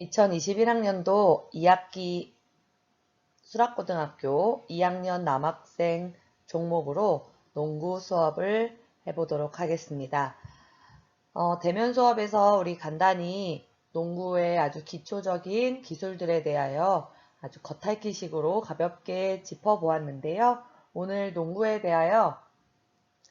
2021학년도 2학기 수락고등학교 2학년 남학생 종목으로 농구 수업을 해보도록 하겠습니다. 어, 대면 수업에서 우리 간단히 농구의 아주 기초적인 기술들에 대하여 아주 겉핥기식으로 가볍게 짚어보았는데요. 오늘 농구에 대하여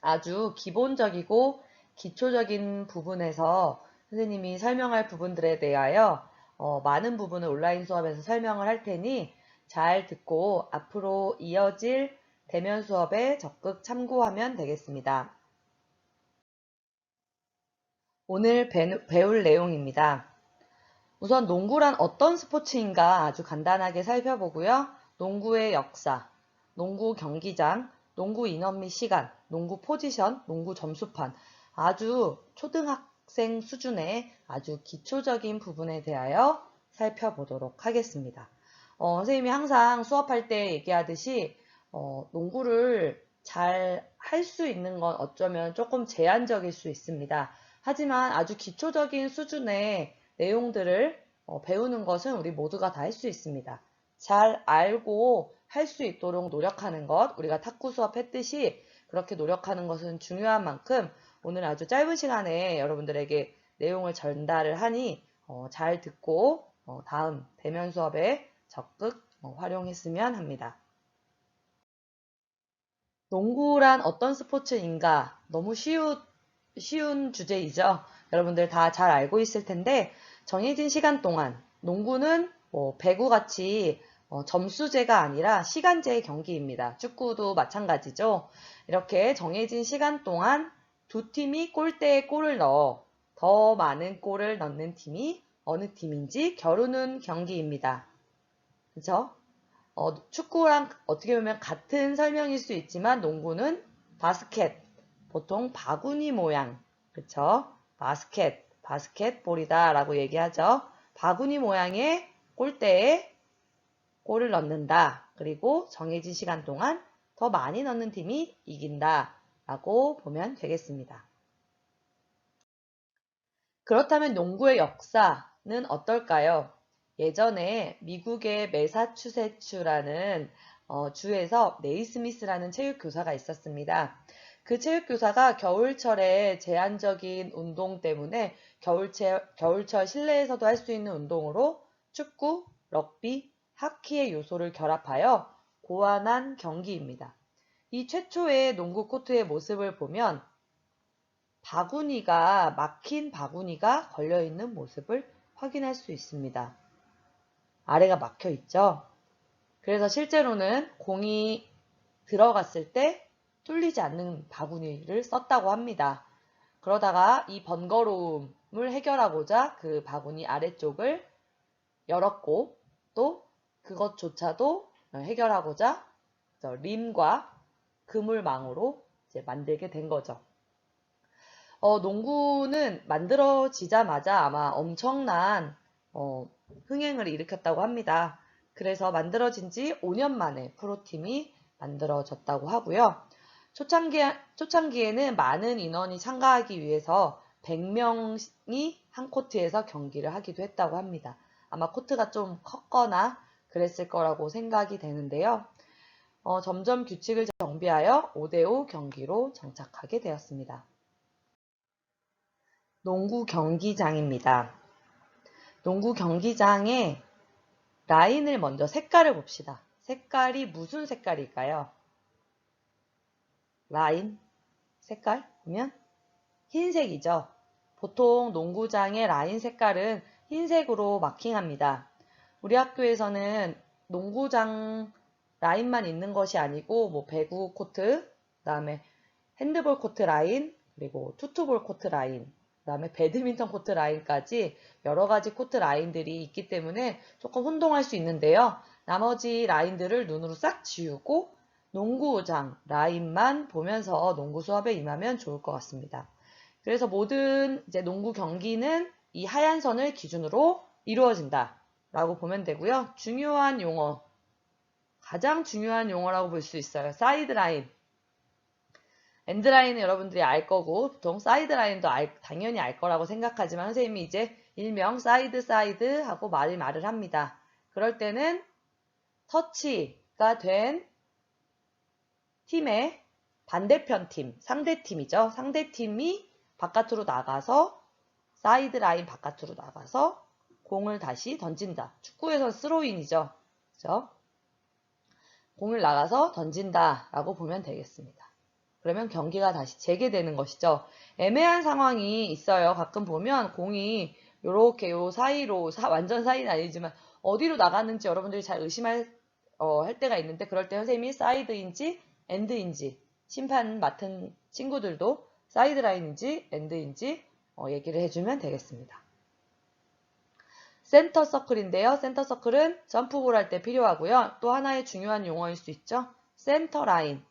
아주 기본적이고 기초적인 부분에서 선생님이 설명할 부분들에 대하여 어, 많은 부분을 온라인 수업에서 설명을 할 테니 잘 듣고 앞으로 이어질 대면 수업에 적극 참고하면 되겠습니다. 오늘 배울 내용입니다. 우선 농구란 어떤 스포츠인가 아주 간단하게 살펴보고요. 농구의 역사, 농구 경기장, 농구 인원 및 시간, 농구 포지션, 농구 점수판 아주 초등학 생 수준의 아주 기초적인 부분에 대하여 살펴보도록 하겠습니다. 어, 선생님이 항상 수업할 때 얘기하듯이 어, 농구를 잘 할 수 있는 건 어쩌면 조금 제한적일 수 있습니다. 하지만 아주 기초적인 수준의 내용들을 어, 배우는 것은 우리 모두가 다 할 수 있습니다. 잘 알고 할 수 있도록 노력하는 것, 우리가 탁구 수업 했듯이 그렇게 노력하는 것은 중요한 만큼 오늘 아주 짧은 시간에 여러분들에게 내용을 전달을 하니 어, 잘 듣고 어, 다음 대면 수업에 적극 어, 활용했으면 합니다. 농구란 어떤 스포츠인가? 너무 쉬운, 쉬운 주제이죠. 여러분들 다 잘 알고 있을 텐데 정해진 시간 동안 농구는 뭐 배구같이 어, 점수제가 아니라 시간제의 경기입니다. 축구도 마찬가지죠. 이렇게 정해진 시간 동안 두 팀이 골대에 골을 넣어 더 많은 골을 넣는 팀이 어느 팀인지 겨루는 경기입니다. 그죠? 어, 축구랑 어떻게 보면 같은 설명일 수 있지만 농구는 바스켓, 보통 바구니 모양, 그쵸? 바스켓, 바스켓볼이다 라고 얘기하죠. 바구니 모양의 골대에 골을 넣는다. 그리고 정해진 시간 동안 더 많이 넣는 팀이 이긴다. 라고 보면 되겠습니다. 그렇다면 농구의 역사는 어떨까요? 예전에 미국의 메사추세츠라는 어, 주에서 네이 스미스라는 체육교사가 있었습니다. 그 체육교사가 겨울철에 제한적인 운동 때문에 겨울철, 겨울철 실내에서도 할 수 있는 운동으로 축구, 럭비, 하키의 요소를 결합하여 고안한 경기입니다. 이 최초의 농구 코트의 모습을 보면 바구니가 막힌 바구니가 걸려 있는 모습을 확인할 수 있습니다. 아래가 막혀 있죠. 그래서 실제로는 공이 들어갔을 때 뚫리지 않는 바구니를 썼다고 합니다. 그러다가 이 번거로움을 해결하고자 그 바구니 아래쪽을 열었고 또 그것조차도 해결하고자 림과 그물망으로 만들게 된 거죠. 어, 농구는 만들어지자마자 아마 엄청난 어, 흥행을 일으켰다고 합니다. 그래서 만들어진 지 5년 만에 프로팀이 만들어졌다고 하고요. 초창기, 초창기에는 많은 인원이 참가하기 위해서 100명이 한 코트에서 경기를 하기도 했다고 합니다. 아마 코트가 좀 컸거나 그랬을 거라고 생각이 되는데요. 어, 점점 규칙을 정비하여 5대5 경기로 정착하게 되었습니다. 농구 경기장입니다. 농구 경기장의 라인을 먼저 색깔을 봅시다. 색깔이 무슨 색깔일까요? 라인, 색깔 보면 흰색이죠. 보통 농구장의 라인 색깔은 흰색으로 마킹합니다. 우리 학교에서는 농구장 라인만 있는 것이 아니고 뭐 배구 코트, 그다음에 핸드볼 코트 라인, 그리고 투투볼 코트 라인, 그다음에 배드민턴 코트 라인까지 여러 가지 코트 라인들이 있기 때문에 조금 혼동할 수 있는데요. 나머지 라인들을 눈으로 싹 지우고 농구장 라인만 보면서 농구 수업에 임하면 좋을 것 같습니다. 그래서 모든 이제 농구 경기는 이 하얀 선을 기준으로 이루어진다 라고 보면 되고요. 중요한 용어 가장 중요한 용어라고 볼 수 있어요. 사이드 라인 엔드라인은 여러분들이 알 거고 보통 사이드라인도 알- 당연히 알 거라고 생각하지만 선생님이 이제 일명 사이드 사이드 하고 말을 말을 합니다. 그럴 때는 터치가 된 팀의 반대편 팀, 상대 팀이죠. 상대 팀이 바깥으로 나가서 사이드 라인 바깥으로 나가서 공을 다시 던진다. 축구에서 스로인이죠. 그죠? 공을 나가서 던진다 라고 보면 되겠습니다. 그러면 경기가 다시 재개되는 것이죠. 애매한 상황이 있어요. 가끔 보면 공이 요렇게 요 사이로 사- 완전 사이는 아니지만 어디로 나갔는지 여러분들이 잘 의심할 어, 할 때가 있는데 그럴 때 선생님이 사이드인지 엔드인지 심판 맡은 친구들도 사이드 라인인지 엔드인지 어, 얘기를 해주면 되겠습니다. 센터 서클인데요. 센터 서클은 점프볼 할 때 필요하고요. 또 하나의 중요한 용어일 수 있죠. 센터 라인.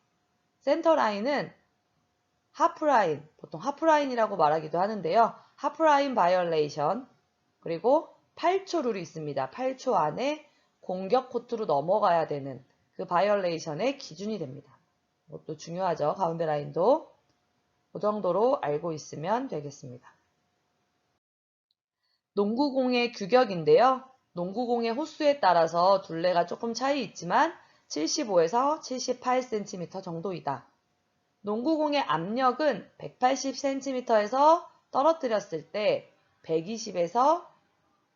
센터 라인은 하프 라인, 보통 하프 라인이라고 말하기도 하는데요. 하프 라인 바이올레이션, 그리고 8초 룰이 있습니다. 8초 안에 공격 코트로 넘어가야 되는 그 바이올레이션의 기준이 됩니다. 이것도 중요하죠. 가운데 라인도 그 정도로 알고 있으면 되겠습니다. 농구공의 규격인데요. 농구공의 호수에 따라서 둘레가 조금 차이 있지만 75에서 78cm 정도이다. 농구공의 압력은 180cm에서 떨어뜨렸을 때 120에서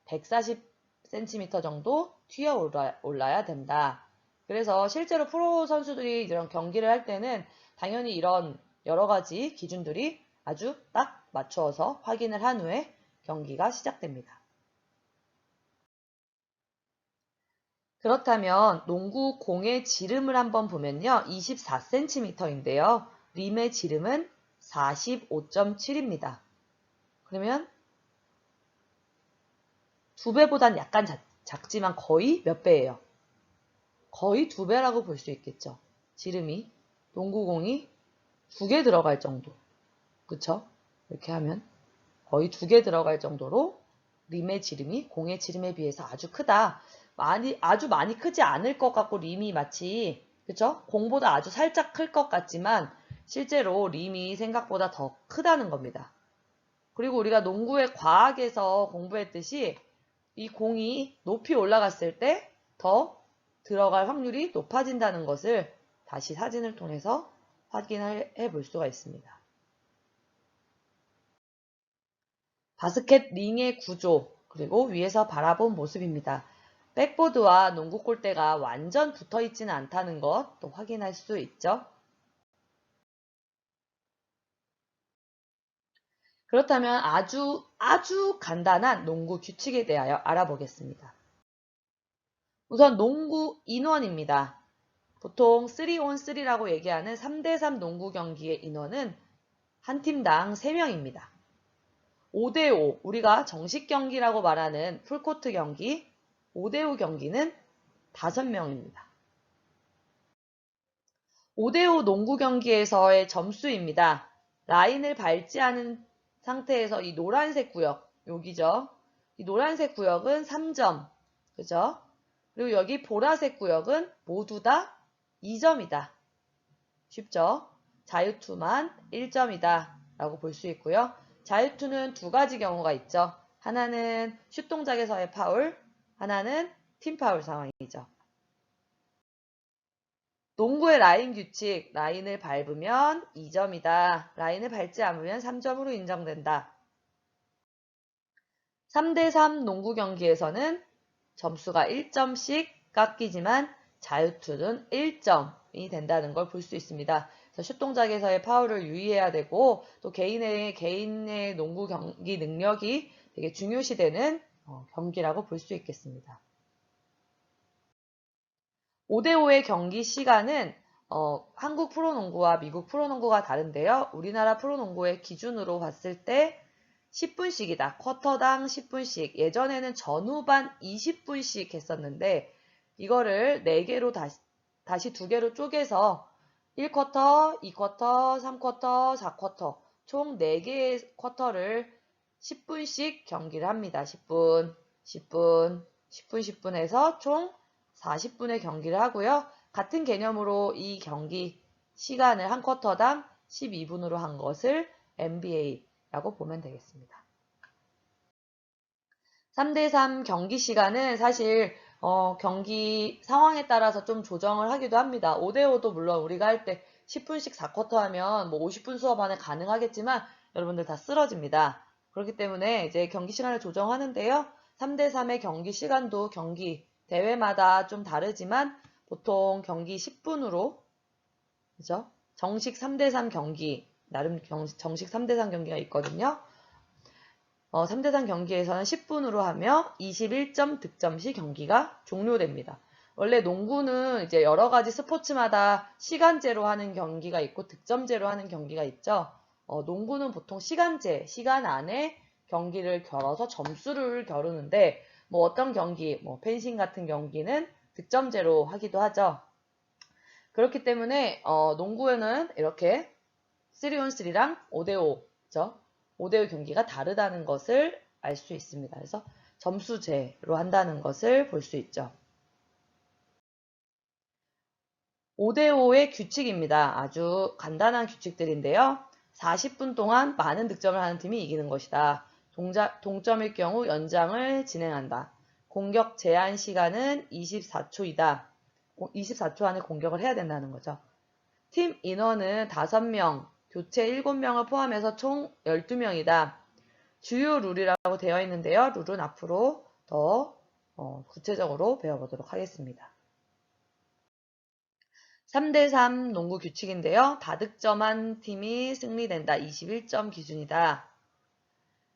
140cm 정도 튀어 올라, 올라야 된다. 그래서 실제로 프로 선수들이 이런 경기를 할 때는 당연히 이런 여러 가지 기준들이 아주 딱 맞추어서 확인을 한 후에 경기가 시작됩니다. 그렇다면 농구 공의 지름을 한번 보면요. 24cm인데요. 림의 지름은 45.7입니다. 그러면 두 배보단 약간 작, 작지만 거의 몇 배예요? 거의 두 배라고 볼 수 있겠죠. 지름이 농구공이 두 개 들어갈 정도. 그쵸? 이렇게 하면 거의 두 개 들어갈 정도로 림의 지름이 공의 지름에 비해서 아주 크다. 많이 아주 많이 크지 않을 것 같고 림이 마치 그쵸? 공보다 아주 살짝 클 것 같지만 실제로 림이 생각보다 더 크다는 겁니다. 그리고 우리가 농구의 과학에서 공부했듯이 이 공이 높이 올라갔을 때 더 들어갈 확률이 높아진다는 것을 다시 사진을 통해서 확인해 볼 수가 있습니다. 바스켓 링의 구조, 그리고 위에서 바라본 모습입니다. 백보드와 농구 골대가 완전 붙어 있지는 않다는 것 또 확인할 수 있죠. 그렇다면 아주 아주 간단한 농구 규칙에 대하여 알아보겠습니다. 우선 농구 인원입니다. 보통 3on3라고 얘기하는 3대3 농구 경기의 인원은 한 팀당 3명입니다. 5대5, 우리가 정식 경기라고 말하는 풀코트 경기, 5대5 경기는 5명입니다. 5대5 농구 경기에서의 점수입니다. 라인을 밟지 않은 상태에서 이 노란색 구역, 여기죠. 이 노란색 구역은 3점, 그죠? 그리고 여기 보라색 구역은 모두 다 2점이다. 쉽죠? 자유투만 1점이다. 라고 볼 수 있고요. 자유투는 두 가지 경우가 있죠. 하나는 슛 동작에서의 파울, 하나는 팀 파울 상황이죠. 농구의 라인 규칙, 라인을 밟으면 2점이다. 라인을 밟지 않으면 3점으로 인정된다. 3대3 농구 경기에서는 점수가 1점씩 깎이지만 자유투는 1점이 된다는 걸 볼 수 있습니다. 슛 동작에서의 파울을 유의해야 되고 또 개인의 개인의 농구 경기 능력이 되게 중요시되는 어, 경기라고 볼 수 있겠습니다. 5대5의 경기 시간은 어, 한국 프로농구와 미국 프로농구가 다른데요. 우리나라 프로농구의 기준으로 봤을 때 10분씩이다. 쿼터당 10분씩. 예전에는 전후반 20분씩 했었는데 이거를 4개로 다시, 다시 2개로 쪼개서 1쿼터, 2쿼터, 3쿼터, 4쿼터 총 4개의 쿼터를 10분씩 경기를 합니다. 10분, 10분, 10분, 10분 해서 총 40분의 경기를 하고요. 같은 개념으로 이 경기 시간을 한 쿼터당 12분으로 한 것을 NBA라고 보면 되겠습니다. 3대3 경기 시간은 사실 어, 경기 상황에 따라서 좀 조정을 하기도 합니다. 5대5도 물론 우리가 할 때 10분씩 4쿼터 하면 뭐 50분 수업 안에 가능하겠지만 여러분들 다 쓰러집니다. 그렇기 때문에 이제 경기 시간을 조정하는데요. 3대3의 경기 시간도 경기 대회마다 좀 다르지만 보통 경기 10분으로 그죠? 정식 3대3 경기 나름 정식 3대3 경기가 있거든요. 어, 3대3 경기에서는 10분으로 하며 21점 득점 시 경기가 종료됩니다. 원래 농구는 이제 여러 가지 스포츠마다 시간제로 하는 경기가 있고 득점제로 하는 경기가 있죠. 어, 농구는 보통 시간제, 시간 안에 경기를 겨뤄서 점수를 겨루는데 뭐 어떤 경기, 뭐 펜싱 같은 경기는 득점제로 하기도 하죠. 그렇기 때문에 어, 농구에는 이렇게 3on3랑 5대5, 죠 5대5 경기가 다르다는 것을 알 수 있습니다. 그래서 점수제로 한다는 것을 볼 수 있죠. 5대5의 규칙입니다. 아주 간단한 규칙들인데요. 40분 동안 많은 득점을 하는 팀이 이기는 것이다. 동자, 동점일 경우 연장을 진행한다. 공격 제한 시간은 24초이다. 24초 안에 공격을 해야 된다는 거죠. 팀 인원은 5명, 교체 7명을 포함해서 총 12명이다. 주요 룰이라고 되어 있는데요. 룰은 앞으로 더 어, 구체적으로 배워보도록 하겠습니다. 3대3 농구 규칙인데요. 다득점한 팀이 승리된다. 21점 기준이다.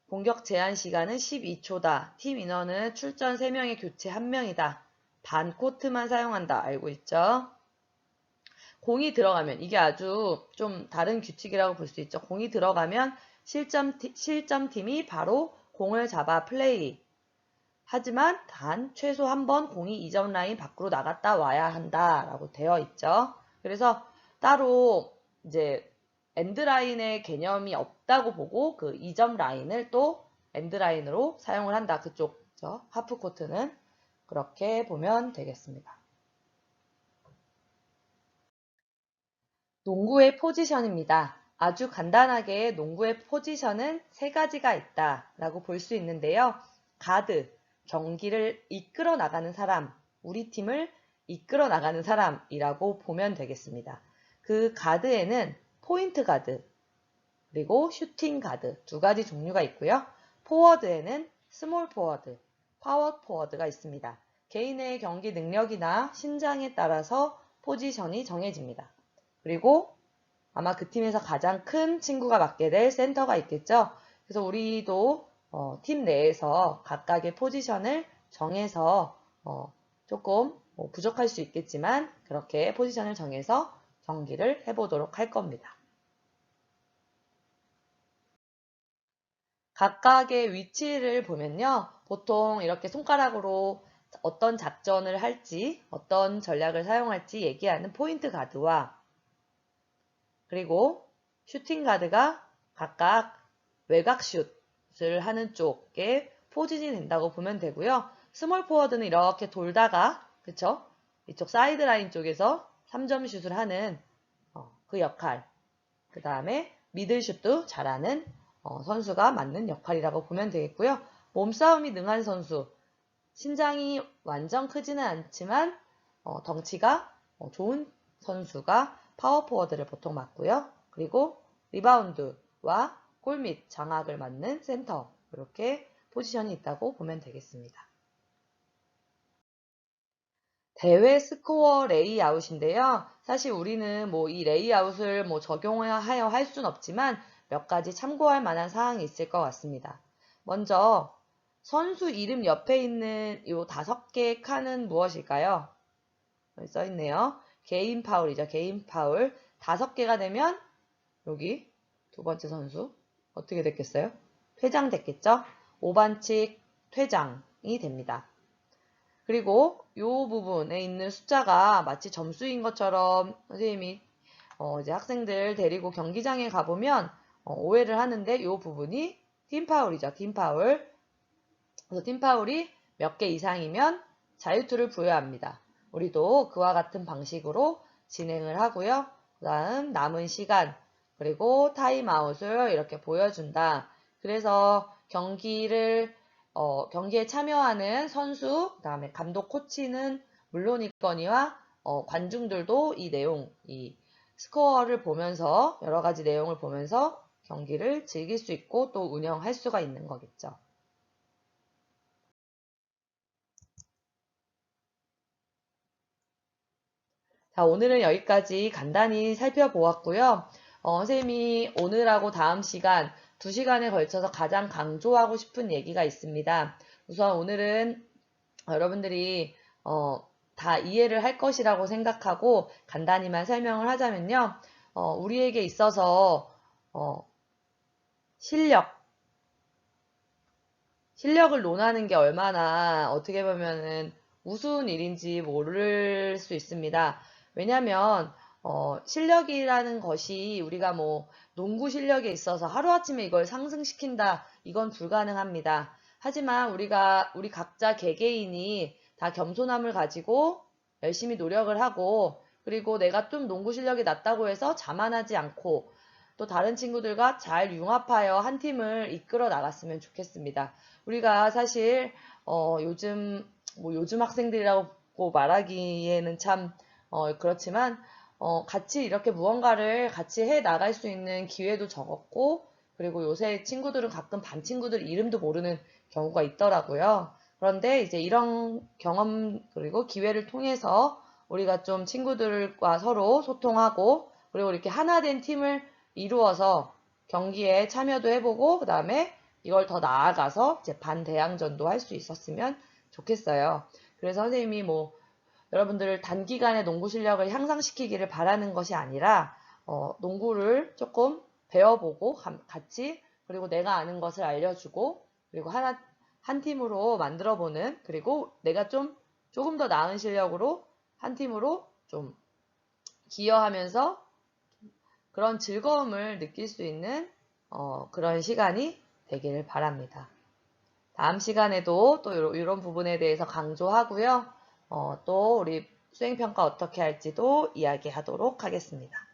공격 제한 시간은 12초다. 팀 인원은 출전 3명의 교체 1명이다. 반 코트만 사용한다. 알고 있죠? 공이 들어가면 이게 아주 좀 다른 규칙이라고 볼 수 있죠. 공이 들어가면 실점, 실점팀이 바로 공을 잡아 플레이. 하지만 단 최소 한 번 공이 2점 라인 밖으로 나갔다 와야 한다라고 되어 있죠. 그래서 따로 이제 엔드라인의 개념이 없다고 보고 그 2점 라인을 또 엔드라인으로 사용을 한다. 그쪽 하프코트는 그렇게 보면 되겠습니다. 농구의 포지션입니다. 아주 간단하게 농구의 포지션은 세 가지가 있다 라고 볼 수 있는데요. 가드, 경기를 이끌어 나가는 사람, 우리 팀을 이끌어 나가는 사람이라고 보면 되겠습니다. 그 가드에는 포인트 가드, 그리고 슈팅 가드 두 가지 종류가 있고요. 포워드에는 스몰 포워드, 파워 포워드가 있습니다. 개인의 경기 능력이나 신장에 따라서 포지션이 정해집니다. 그리고 아마 그 팀에서 가장 큰 친구가 맡게 될 센터가 있겠죠. 그래서 우리도 어, 팀 내에서 각각의 포지션을 정해서 어, 조금 뭐 부족할 수 있겠지만 그렇게 포지션을 정해서 경기를 해보도록 할 겁니다. 각각의 위치를 보면요. 보통 이렇게 손가락으로 어떤 작전을 할지, 어떤 전략을 사용할지 얘기하는 포인트 가드와 그리고 슈팅 가드가 각각 외곽 슛을 하는 쪽에 포진이 된다고 보면 되고요. 스몰 포워드는 이렇게 돌다가 그쵸? 이쪽 사이드 라인 쪽에서 3점 슛을 하는 어, 그 역할 그 다음에 미들 슛도 잘하는 어, 선수가 맞는 역할이라고 보면 되겠고요. 몸싸움이 능한 선수 신장이 완전 크지는 않지만 어, 덩치가 어, 좋은 선수가 파워포워드를 보통 맡고요. 그리고 리바운드와 골 및 장악을 맡는 센터 이렇게 포지션이 있다고 보면 되겠습니다. 대회 스코어 레이아웃인데요. 사실 우리는 뭐 이 레이아웃을 뭐 적용하여 할 수는 없지만 몇 가지 참고할 만한 사항이 있을 것 같습니다. 먼저 선수 이름 옆에 있는 이 다섯 개의 칸은 무엇일까요? 써 있네요. 개인 파울이죠. 개인 파울. 다섯 개가 되면 여기 두 번째 선수 어떻게 됐겠어요? 퇴장 됐겠죠? 5반칙 퇴장이 됩니다. 그리고 이 부분에 있는 숫자가 마치 점수인 것처럼 선생님이 어 이제 학생들 데리고 경기장에 가보면 어 오해를 하는데 이 부분이 팀 파울이죠. 팀 파울. 그래서 팀 파울이 몇 개 이상이면 자유투를 부여합니다. 우리도 그와 같은 방식으로 진행을 하고요. 그 다음 남은 시간 그리고 타임아웃을 이렇게 보여준다. 그래서 경기를 어, 경기에 참여하는 선수, 그 다음에 감독, 코치는 물론이거니와 어, 관중들도 이 내용, 이 스코어를 보면서 여러 가지 내용을 보면서 경기를 즐길 수 있고 또 운영할 수가 있는 거겠죠. 자, 오늘은 여기까지 간단히 살펴보았고요. 어, 선생님이 오늘하고 다음 시간, 두 시간에 걸쳐서 가장 강조하고 싶은 얘기가 있습니다. 우선 오늘은 여러분들이 어, 다 이해를 할 것이라고 생각하고 간단히만 설명을 하자면요. 어, 우리에게 있어서 어, 실력, 실력을 논하는 게 얼마나 어떻게 보면은 우스운 일인지 모를 수 있습니다. 왜냐하면 어, 실력이라는 것이 우리가 뭐 농구 실력에 있어서 하루아침에 이걸 상승시킨다 이건 불가능합니다. 하지만 우리가 우리 각자 개개인이 다 겸손함을 가지고 열심히 노력을 하고 그리고 내가 좀 농구 실력이 낮다고 해서 자만하지 않고 또 다른 친구들과 잘 융합하여 한 팀을 이끌어 나갔으면 좋겠습니다. 우리가 사실 어, 요즘 뭐 요즘 학생들이라고 말하기에는 참 어, 그렇지만 어, 같이 이렇게 무언가를 같이 해 나갈 수 있는 기회도 적었고 그리고 요새 친구들은 가끔 반 친구들 이름도 모르는 경우가 있더라고요. 그런데 이제 이런 경험 그리고 기회를 통해서 우리가 좀 친구들과 서로 소통하고 그리고 이렇게 하나 된 팀을 이루어서 경기에 참여도 해보고 그 다음에 이걸 더 나아가서 이제 반대항전도 할 수 있었으면 좋겠어요. 그래서 선생님이 뭐 여러분들 단기간에 농구 실력을 향상시키기를 바라는 것이 아니라 어, 농구를 조금 배워보고 같이 그리고 내가 아는 것을 알려주고 그리고 하나 한 팀으로 만들어보는 그리고 내가 좀 조금 더 나은 실력으로 한 팀으로 좀 기여하면서 그런 즐거움을 느낄 수 있는 어, 그런 시간이 되기를 바랍니다. 다음 시간에도 또 이런 부분에 대해서 강조하고요. 어, 또 우리 수행평가 어떻게 할지도 이야기하도록 하겠습니다.